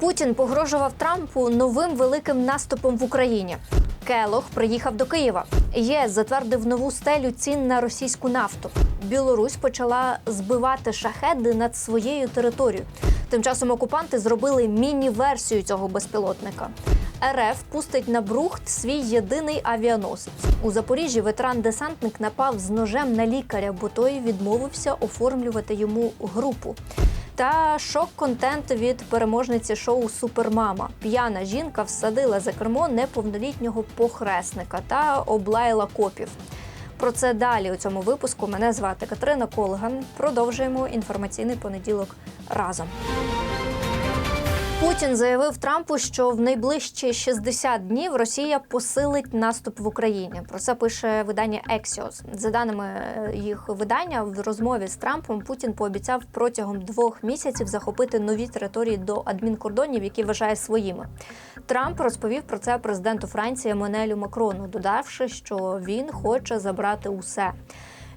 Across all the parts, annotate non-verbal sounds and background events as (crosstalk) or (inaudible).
Путін погрожував Трампу новим великим наступом в Україні. Келох приїхав до Києва. ЄС затвердив нову стелю цін на російську нафту. Білорусь почала збивати шахеди над своєю територією. Тим часом окупанти зробили міні-версію цього безпілотника. РФ пустить на брухт свій єдиний авіаносець. У Запоріжжі ветеран-десантник напав з ножем на лікаря, бо той відмовився оформлювати йому групу. Та шок-контент від переможниці шоу Супермама. П'яна жінка всадила за кермо неповнолітнього похресника та облаяла копів. Про це далі у цьому випуску. Мене звати Катерина Колган. Продовжуємо інформаційний понеділок разом. Путін заявив Трампу, що в найближчі 60 днів Росія посилить наступ в Україні. Про це пише видання Axios. За даними е, їх видання, в розмові з Трампом Путін пообіцяв протягом двох місяців захопити нові території до адмінкордонів, які вважає своїми. Трамп розповів про це президенту Франції Еммануелю Макрону, додавши, що він хоче забрати усе.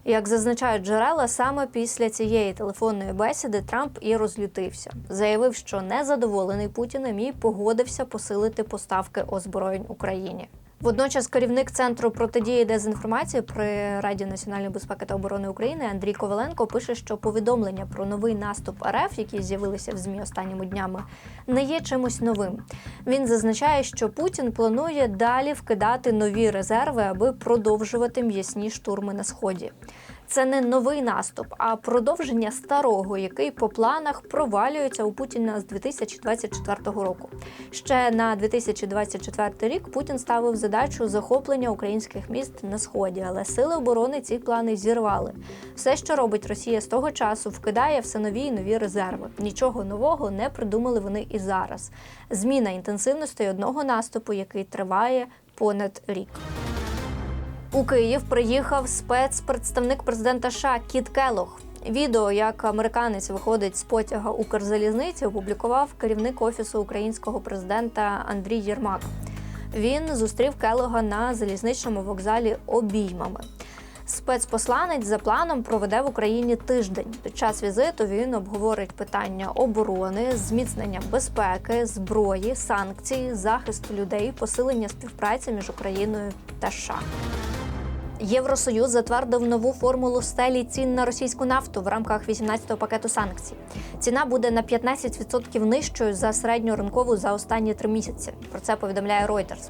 Як зазначають джерела, саме після цієї телефонної бесіди Трамп і розлютився. Заявив, що незадоволений Путіним і погодився посилити поставки озброєнь Україні. Водночас керівник центру протидії дезінформації при Раді національної безпеки та оборони України Андрій Коваленко пише, що повідомлення про новий наступ РФ, які з'явилися в змі останніми днями, не є чимось новим. Він зазначає, що Путін планує далі вкидати нові резерви, аби продовжувати м'ясні штурми на сході. Це не новий наступ, а продовження старого, який по планах провалюється у Путіна з 2024 року. Ще на 2024 рік Путін ставив задачу захоплення українських міст на сході, але сили оборони ці плани зірвали. Все, що робить Росія з того часу, вкидає все нові і нові резерви. Нічого нового не придумали вони і зараз. Зміна інтенсивності одного наступу, який триває понад рік. У Київ приїхав спецпредставник президента США Кіт Келох. Відео, як американець виходить з потяга Укрзалізниці, опублікував керівник офісу українського президента Андрій Єрмак. Він зустрів Келога на залізничному вокзалі обіймами. Спецпосланець за планом проведе в Україні тиждень. Під час візиту він обговорить питання оборони, зміцнення безпеки, зброї, санкцій, захисту людей, посилення співпраці між Україною та США. Євросоюз затвердив нову формулу стелі цін на російську нафту в рамках 18-го пакету санкцій. Ціна буде на 15% нижчою за середньоринкову за останні три місяці. Про це повідомляє Reuters.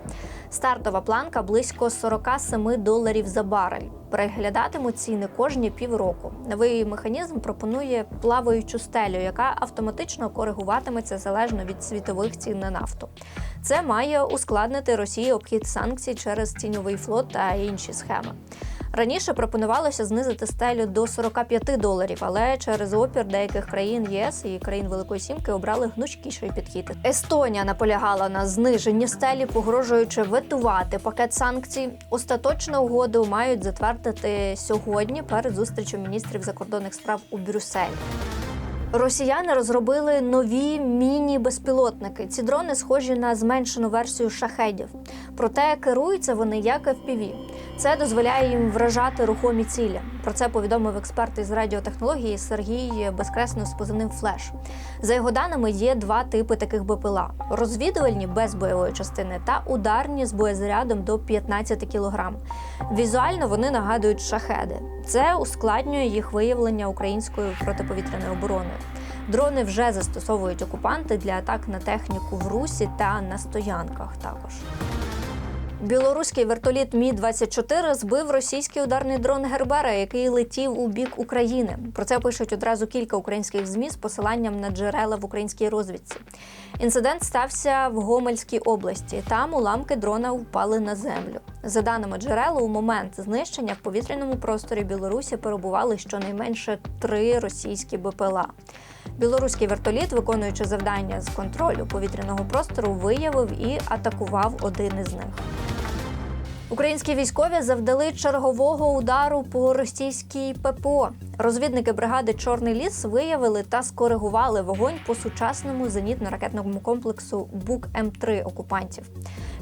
Стартова планка близько 47 доларів за барель. Переглядатимуть ціни кожні півроку. Новий механізм пропонує плаваючу стелю, яка автоматично коригуватиметься залежно від світових цін на нафту. Це має ускладнити Росії обхід санкцій через тіньовий флот та інші схеми. Раніше пропонувалося знизити стелю до 45 доларів, але через опір деяких країн ЄС і країн Великої Сімки обрали гнучкіший підхід. Естонія наполягала на зниженні стелі, погрожуючи ветувати пакет санкцій. Остаточну угоду мають затвердити сьогодні перед зустрічю міністрів закордонних справ у Брюсселі. Росіяни розробили нові міні-безпілотники. Ці дрони схожі на зменшену версію шахедів. Проте керуються вони як FPV. Це дозволяє їм вражати рухомі цілі. Про це повідомив експерт із радіотехнології Сергій Безкреснов з позивним Флеш. За його даними, є два типи таких БПЛА: розвідувальні без бойової частини та ударні з боєзарядом до 15 кг. Візуально вони нагадують шахеди. Це ускладнює їх виявлення українською протиповітряною обороною. Дрони вже застосовують окупанти для атак на техніку в Русі та на стоянках також. Білоруський вертоліт Мі 24 збив російський ударний дрон Гербера, який летів у бік України. Про це пишуть одразу кілька українських змі з посиланням на джерела в українській розвідці. Інцидент стався в Гомельській області. Там уламки дрона впали на землю. За даними джерела, у момент знищення в повітряному просторі Білорусі перебували щонайменше три російські БПЛА. Білоруський вертоліт, виконуючи завдання з контролю повітряного простору, виявив і атакував один із них. Українські військові завдали чергового удару по російській ППО. Розвідники бригади Чорний ліс виявили та скоригували вогонь по сучасному зенітно-ракетному комплексу Бук М3 окупантів.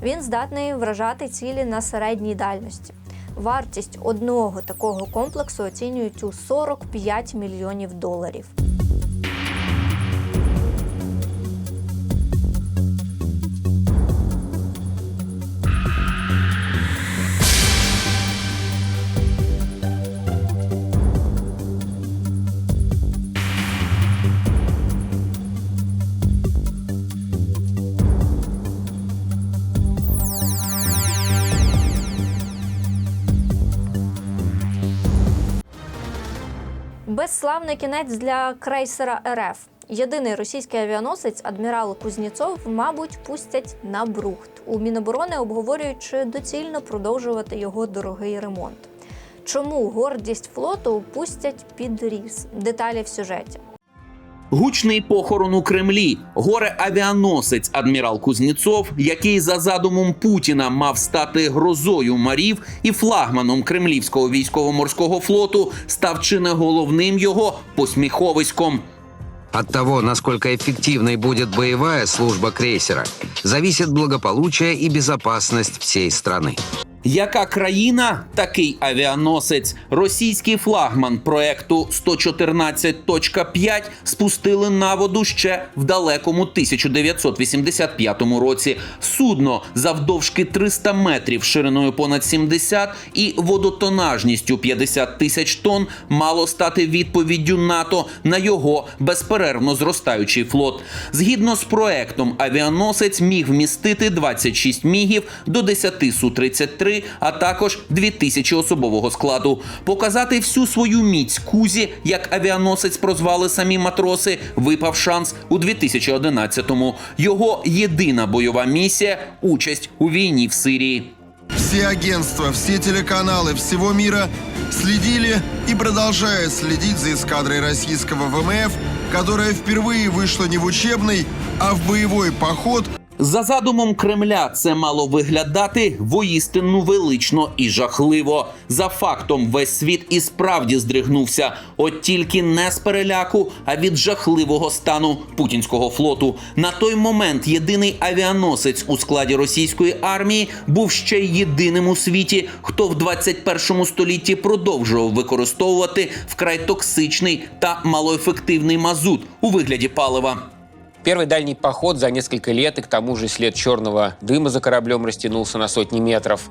Він здатний вражати цілі на середній дальності. Вартість одного такого комплексу оцінюють у 45 мільйонів доларів. Безславний кінець для крейсера РФ. Єдиний російський авіаносець адмірал Кузнєцов, мабуть, пустять на брухт. У Міноборони обговорюють, чи доцільно продовжувати його дорогий ремонт. Чому гордість флоту пустять під різ? Деталі в сюжеті. Гучний похорон у Кремлі. Горе авіаносець адмірал Кузнєцов, який за задумом Путіна мав стати грозою марів і флагманом кремлівського військово-морського флоту, став чи не головним його посміховиськом. От того, насколько эффективной будет боевая служба крейсера, зависит благополучие и безопасность всей страны. Яка країна, такий авіаносець. Російський флагман проекту 114.5 спустили на воду ще в далекому 1985 році. Судно завдовжки 300 метрів, шириною понад 70 і водотонажністю 50 тисяч тонн мало стати відповіддю НАТО на його безперервно зростаючий флот. Згідно з проектом, авіаносець міг вмістити 26 мігів до 10 Су-33, а також 2000 особового складу. Показати всю свою міць кузі, як авіаносець прозвали самі матроси, випав шанс у 2011-му. Його єдина бойова місія участь у війні в Сирії. Все агентства, все телеканалы всего мира следили и продолжают следить за эскадрой российского ВМФ, которая впервые вышла не в учебный, а в боевой поход за задумом Кремля це мало виглядати воістину велично і жахливо. За фактом, весь світ і справді здригнувся, от тільки не з переляку, а від жахливого стану путінського флоту. На той момент єдиний авіаносець у складі російської армії був ще єдиним у світі, хто в 21 столітті продовжував використовувати вкрай токсичний та малоефективний мазут у вигляді палива. Первый дальний поход за несколько лет, и к тому же след черного дыма за кораблем растянулся на сотни метров.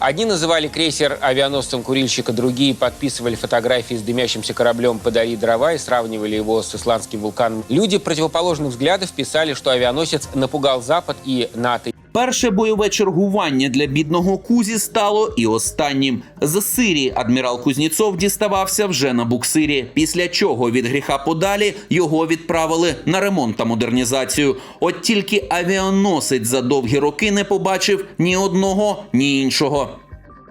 Одни называли крейсер авианосцем курильщика, другие подписывали фотографии с дымящимся кораблем «Подари дрова» и сравнивали его с исландским вулканом. Люди противоположных взглядов писали, что авианосец напугал Запад и НАТО. Перше бойове чергування для бідного Кузі стало і останнім. З Сирії адмірал Кузніцов діставався вже на буксирі. Після чого від гріха подалі його відправили на ремонт та модернізацію. От тільки авіаносець за довгі роки не побачив ні одного, ні іншого.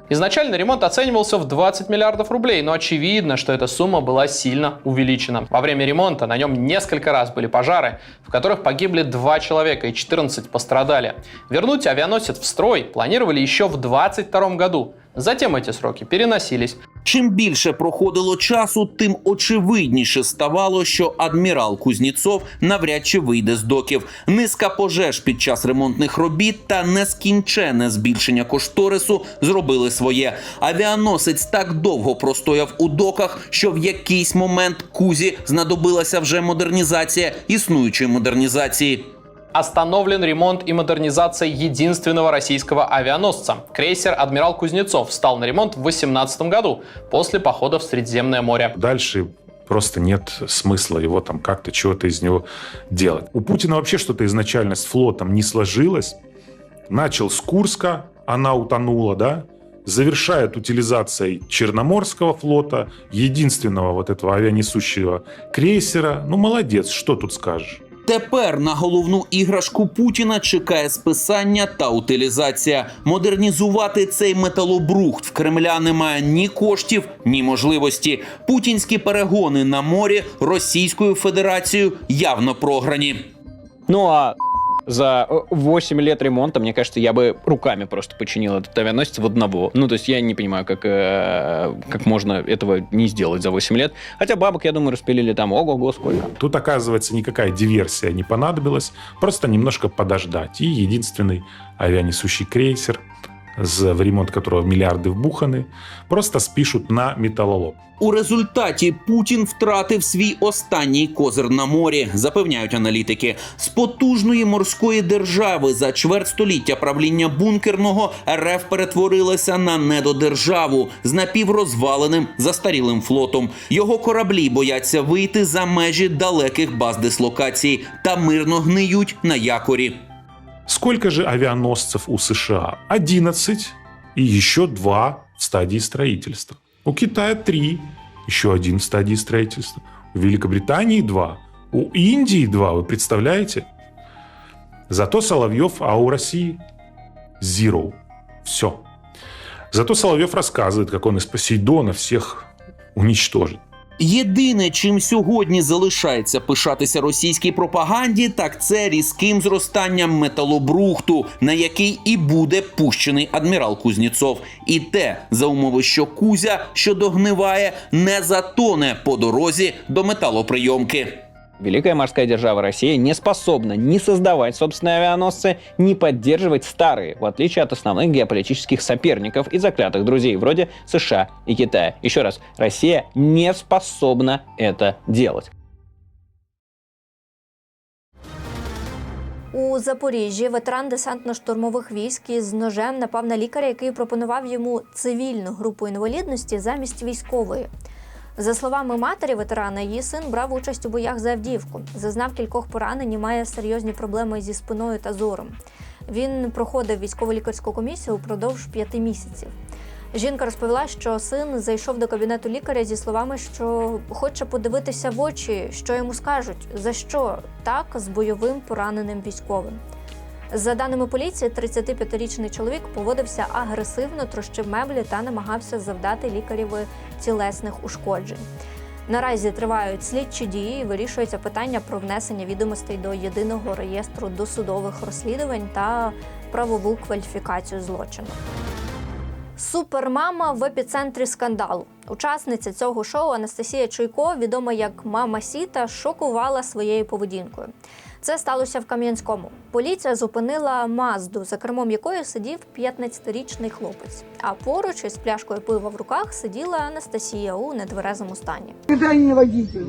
Изначально ремонт оценивался в 20 миллиардов рублей, но очевидно, что эта сумма была сильно увеличена. Во время ремонта на нем несколько раз были пожары, в которых погибли два человека и 14 пострадали. Вернуть авианосец в строй планировали еще в 2022 году. Затем эти сроки переносились. Чим більше проходило часу, тим очевидніше ставало, що адмірал Кузніцов навряд чи вийде з доків. Низка пожеж під час ремонтних робіт та нескінченне збільшення кошторису зробили своє. Авіаносець так довго простояв у доках, що в якийсь момент Кузі знадобилася вже модернізація існуючої модернізації. Остановлен ремонт и модернизация единственного российского авианосца. Крейсер «Адмирал Кузнецов» встал на ремонт в 2018 году после похода в Средиземное море. Дальше просто нет смысла его там как-то чего-то из него делать. У Путина вообще что-то изначально с флотом не сложилось. Начал с Курска, она утонула, да, завершает утилизацией Черноморского флота, единственного вот этого авианесущего крейсера. Ну, молодец, что тут скажешь. Тепер на головну іграшку Путіна чекає списання та утилізація. Модернізувати цей металобрухт в Кремля немає ні коштів, ні можливості. Путінські перегони на морі Російською Федерацією явно програні. Ну а за э, 8 лет ремонта, мне кажется, я бы руками просто починил этот авианосец в одного. Ну, то есть я не понимаю, как, э, как можно этого не сделать за 8 лет. Хотя бабок, я думаю, распилили там ого-го сколько. Тут, оказывается, никакая диверсия не понадобилась, просто немножко подождать. И единственный авианесущий крейсер, в ремонт которого миллиарды вбуханы, просто спишут на металлолом. У результаті Путін втратив свій останній козир на морі, запевняють аналітики. З потужної морської держави за чверть століття правління бункерного РФ перетворилася на недодержаву з напіврозваленим застарілим флотом. Його кораблі бояться вийти за межі далеких баз дислокації та мирно гниють на якорі. Сколько же авианосцев у США? 11 и еще два в стадии строительства. У Китая 3 еще один в стадии строительства. У Великобритании два. У Индии два, вы представляете? Зато Соловьев, а у России zero. Все. Зато Соловьев рассказывает, как он из Посейдона всех уничтожит. Єдине, чим сьогодні залишається пишатися російській пропаганді, так це різким зростанням металобрухту, на який і буде пущений адмірал Кузніцов. І те за умови, що Кузя, що догниває, не затоне по дорозі до металоприйомки. Великая морская держава Россия не способна ни создавать собственные авианосцы, ни поддерживать старые, в отличие от основных геополитических соперников и заклятых друзей вроде США и Китая. Еще раз, Россия не способна это делать. У Запоріжжі ветеран десантно-штурмових військ із ножем напав на лікаря, який пропонував йому цивільну групу інвалідності замість військової. За словами матері ветерана, її син брав участь у боях за Авдіївку, зазнав кількох поранень і має серйозні проблеми зі спиною та зором. Він проходив військово-лікарську комісію упродовж п'яти місяців. Жінка розповіла, що син зайшов до кабінету лікаря зі словами, що хоче подивитися в очі, що йому скажуть, за що так з бойовим пораненим військовим. За даними поліції, 35-річний чоловік поводився агресивно, трощив меблі та намагався завдати лікарєві тілесних ушкоджень. Наразі тривають слідчі дії, і вирішується питання про внесення відомостей до єдиного реєстру досудових розслідувань та правову кваліфікацію злочину. Супермама в епіцентрі скандалу. Учасниця цього шоу Анастасія Чуйко, відома як Мама Сіта, шокувала своєю поведінкою. Це сталося в Кам'янському. Поліція зупинила Мазду, за кермом якої сидів 15-річний хлопець. А поруч із пляшкою пива в руках сиділа Анастасія у недверезому стані. Не водитель.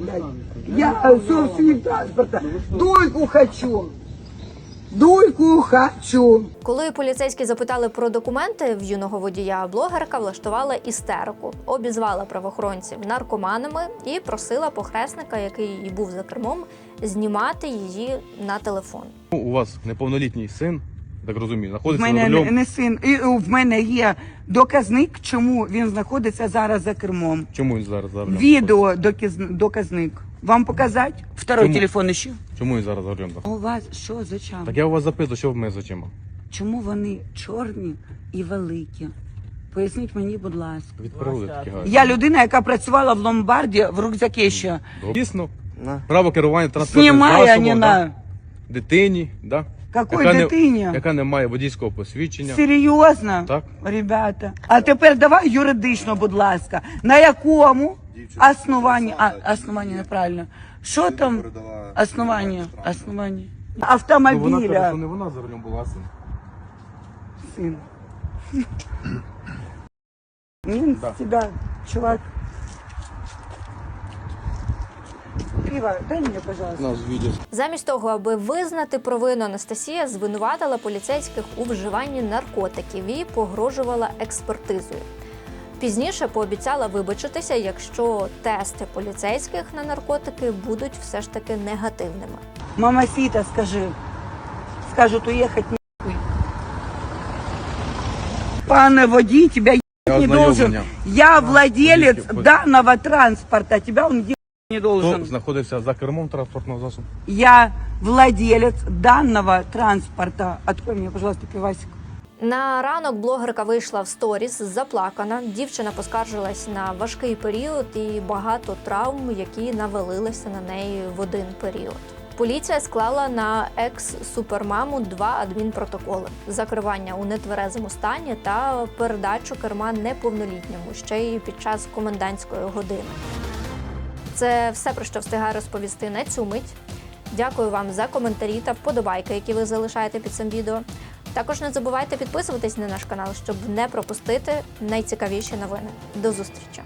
Я собственник транспорта. Дойку хочу. Дойку хочу. Коли поліцейські запитали про документи в юного водія, блогерка влаштувала істерику, обізвала правоохоронців наркоманами і просила похресника, який і був за кермом, знімати її на телефон. Ну, У вас неповнолітній син, так розумію, знаходиться за мене не, рулем. не син. І е, в мене є доказник, чому він знаходиться зараз за кермом. Чому він зараз за рулем? Відео докіз- доказник. Вам показати? Второй Чому? телефон ще. Чому він зараз за рулем? У вас що за чам? Так я у вас запитую, що в мене з очима? Чому вони чорні і великі? Поясніть мені, будь ласка. Від природи такі гарні. Я людина, яка працювала в ломбарді в рюкзакі ще. Дійсно, право керування транспортним Знімай, а засобом, не да? на. дитині, да? Какой яка дитині? Не, яка не має водійського посвідчення. Серйозно? Так. Ребята. А тепер давай юридично, будь ласка. На якому основанні, а, основанні неправильно. Що там? Основання, основання. Ну, вона каже, Автомобіля. що не вона за рулем була, а син. Сын. Мин (clears throat) Да. с тебя, чувак. Пиво, дай мне, пожалуйста. Нас відео. Замість того, аби визнати провину, Анастасія звинуватила поліцейських у вживанні наркотиків і погрожувала експертизою. Пізніше пообіцяла вибачитися, якщо тести поліцейських на наркотики будуть все ж таки негативними. Мама Сита, скажи. Скажут уехать нахуй. Пане водій, ебать не должен. Я владелец данного транспорта. Тебя он не Хто знаходився за кермом транспортного засобу? Я владелец данного транспорта. Открой мне, пожалуйста, пивасик. На ранок блогерка вийшла в сторіс заплакана. Дівчина поскаржилась на важкий період і багато травм, які навалилися на неї в один період. Поліція склала на екс-супермаму два адмінпротоколи: закривання у нетверезому стані та передачу керма неповнолітньому ще й під час комендантської години. Це все про що встигаю розповісти на цю мить. Дякую вам за коментарі та вподобайки, які ви залишаєте під цим відео. Також не забувайте підписуватись на наш канал, щоб не пропустити найцікавіші новини. До зустрічі!